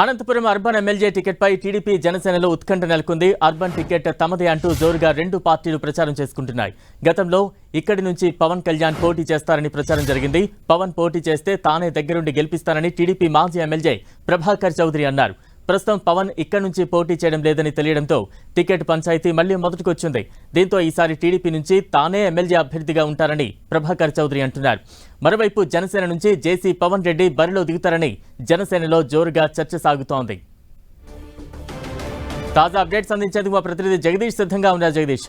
Anantapuram urban MLA టికెట్పై TDP జనసేనలో ఉత్కంఠ నెలకొంది. అర్బన్ టికెట్ తమదే అంటూ జోరుగా రెండు పార్టీలు ప్రచారం చేసుకుంటున్నాయి. గతంలో ఇక్కడి నుంచి పవన్ కళ్యాణ్ పోటీ చేస్తారని ప్రచారం జరిగింది. పవన్ పోటీ చేస్తే తానే దగ్గరుండి గెలిపిస్తానని టీడీపీ మాజీ ఎమ్మెల్యే ప్రభాకర్ చౌదరి అన్నారు. ప్రస్తుతం పవన్ ఇక్కడి నుంచి పోటీ చేయడం లేదని తెలియడంతో టికెట్ పంచాయతీ మళ్ళీ మొదటికొచ్చింది. దీంతో ఈసారి టీడీపీ నుంచి తానే ఎమ్మెల్యే అభ్యర్థిగా ఉంటారని ప్రభాకర్ చౌదరి అంటున్నారు. మరోవైపు జనసేన నుంచి జేసీ పవన్ రెడ్డి బరిలో దిగుతారని జనసేనలో జోరుగా చర్చ సాగుతోంది. తాజా అప్డేట్స్ అందించేందుకు మా ప్రతినిధి జగదీష్ సిద్ధంగా ఉన్నారు Jagadish.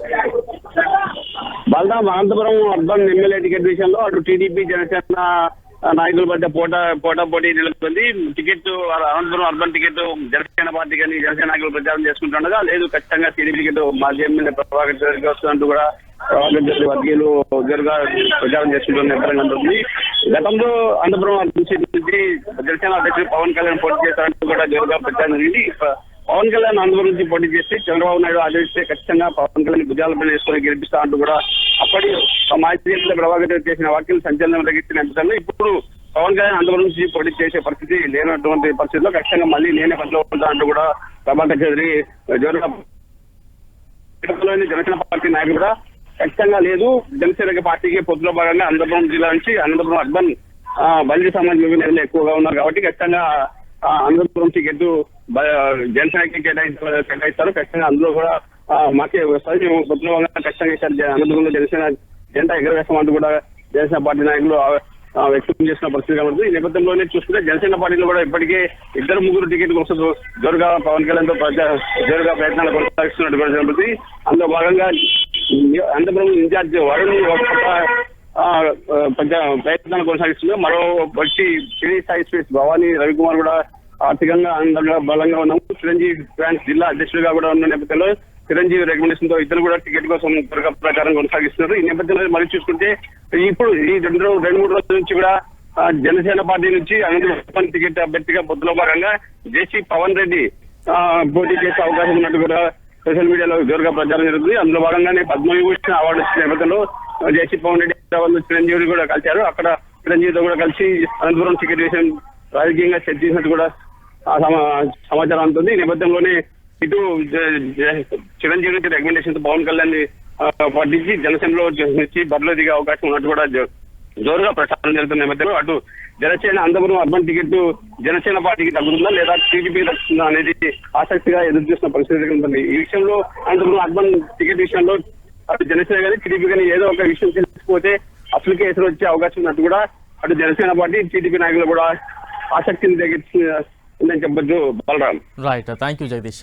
Balaram Anantapuram urban MLA ticket విషయంలో అటు టీడీపీ జనసేన నాయకుల మధ్య పోటా పోటా పోటీ నిలుస్తుంది. Ticket Anantapuram urban ticket Janasena party కానీ జనసేన నాయకులు ప్రచారం చేసుకుంటుండగా లేదు ఖచ్చితంగా టీడీపీ టికెట్ మాజీ ఎమ్మెల్యే ప్రభాకర్ చౌదరికి వస్తున్నట్టు కూడా ప్రభాకర్ చౌదరి వర్గీయులు జోరుగా ప్రచారం చేసుకుంటున్న ఉంటుంది గతంలో అనంతపురం అర్బన్ నుంచి జనసేన అధ్యక్షుడు పవన్ కళ్యాణ్ పోటీ చేస్తారంటూ కూడా జోరుగా ప్రచారం జరిగింది. పవన్ కళ్యాణ్ ఆంధ్ర నుంచి పోటీ చేసి చంద్రబాబు నాయుడు ఆలోచిస్తే ఖచ్చితంగా పవన్ కళ్యాణ్ భుజాలపై వేసుకొని గెలిపిస్తా అంటూ కూడా అప్పటి మాజీ ప్రభావితం చేసిన వ్యాఖ్యలు సంచలనం రగించిన నేపథ్యంలో ఇప్పుడు పవన్ కళ్యాణ్ ఆంధ్ర నుంచి పోటీ చేసే పరిస్థితి లేనటువంటి పరిస్థితిలో ఖచ్చితంగా మళ్ళీ నేనే పనిలో ఉంటా అంటూ కూడా ప్రభాకర్ చౌదరి జోరుగా జనసేన పార్టీ నాయకులు కూడా ఖచ్చితంగా లేదు. జనసేన పార్టీకి పొత్తులో భాగంగా అనంతపురం జిల్లా నుంచి అనంతపురం అర్బన్ ఆ, బలిజ సమాజం ఎక్కువగా ఉన్నారు కాబట్టి ఖచ్చితంగా ఆ, అనంతపురం టికెట్ జనసేనకి కేటాయిస్తారు. ఖచ్చితంగా అందులో కూడా మాకే వస్తుంది మేము ఖచ్చితంగా ఈసారి అనంతపురంలో జనసేన జనతా ఎగరవేస్తామంటూ కూడా జనసేన పార్టీ నాయకులు వ్యక్తం చేసిన పరిస్థితి కాబట్టి ఈ నేపథ్యంలోనే చూసుకుంటే జనసేన పార్టీలో కూడా ఇప్పటికే ఇద్దరు ముగ్గురు టికెట్ కోసం జోరుగా పవన్ కళ్యాణ్తో జోరుగా ప్రయత్నాలు కొనసాగిస్తున్నట్టు కూడా జరుగుతుంది అందులో భాగంగా అనంతపురం ఇన్ఛార్జ్ వరుణ్ ఒక పక్క, ఆ, ప్రజా- ప్రయత్నాలు కొనసాగిస్తుంది. మరో వచ్చి సినీ స్థాయి స్పేస్ భవానీ రవికుమార్ కూడా ఆర్థికంగా ఆనందంగా బలంగా ఉన్నాము. చిరంజీవి ఫ్రాన్స్ జిల్లా అధ్యక్షుడిగా కూడా ఉన్న నేపథ్యంలో చిరంజీవి రికమెండేషన్తో ఇద్దరు కూడా టికెట్ కోసం ప్రకారం ప్రచారం కొనసాగిస్తున్నారు. ఈ నేపథ్యంలో మరి చూసుకుంటే ఇప్పుడు ఈ రెండు రెండు మూడు రోజుల నుంచి కూడా జనసేన పార్టీ నుంచి అనంతపురం టికెట్ అభ్యర్థిగా బొద్దులో భాగంగా జేసీ పవన్ రెడ్డి ఆ, పోటీ చేసే అవకాశం ఉన్నట్టు కూడా సోషల్ మీడియాలో జోరుగా ప్రచారం జరుగుతుంది. అందులో భాగంగానే పద్మవిభూషణ అవార్డు వచ్చిన నేపథ్యంలో జేసీ పవన్ రెడ్డి వాళ్ళు చిరంజీవి కూడా కలిశారు. అక్కడ చిరంజీవితో కూడా కలిసి అనంతపురం టికెట్ విషయం రాజకీయంగా చర్చించినట్టు కూడా సమాచారం అందుతుంది. ఈ నేపథ్యంలోనే ఇటు చిరంజీవి నుంచి రికమెండేషన్ పవన్ కళ్యాణ్ని, పట్టించి జనసేనలో నుంచి బరిలో దిగే అవకాశం ఉన్నట్టు కూడా జోరుగా ప్రచారం జరుగుతున్న నేపథ్యంలో అటు జనసేన అనంతపురం అర్బన్ టికెట్ జనసేన పార్టీకి తగ్గుతుందా లేదా టీడీపీకి తగ్గుతుందా అనేది ఆసక్తిగా ఎదురు చూస్తున్న పరిస్థితి ఉంటుంది ఈ విషయంలో అనంతపురం అర్బన్ టికెట్ విషయంలో అటు జనసేన కానీ టీడీపీ కానీ ఏదో ఒక విషయం తెలిసిపోతే అసలు కేసులు వచ్చే అవకాశం ఉన్నట్టు కూడా అటు జనసేన పార్టీ టీడీపీ నాయకులు కూడా ఆసక్తిని తగ్గించిందని చెప్పొచ్చు Balaram. Right thank you Jagadish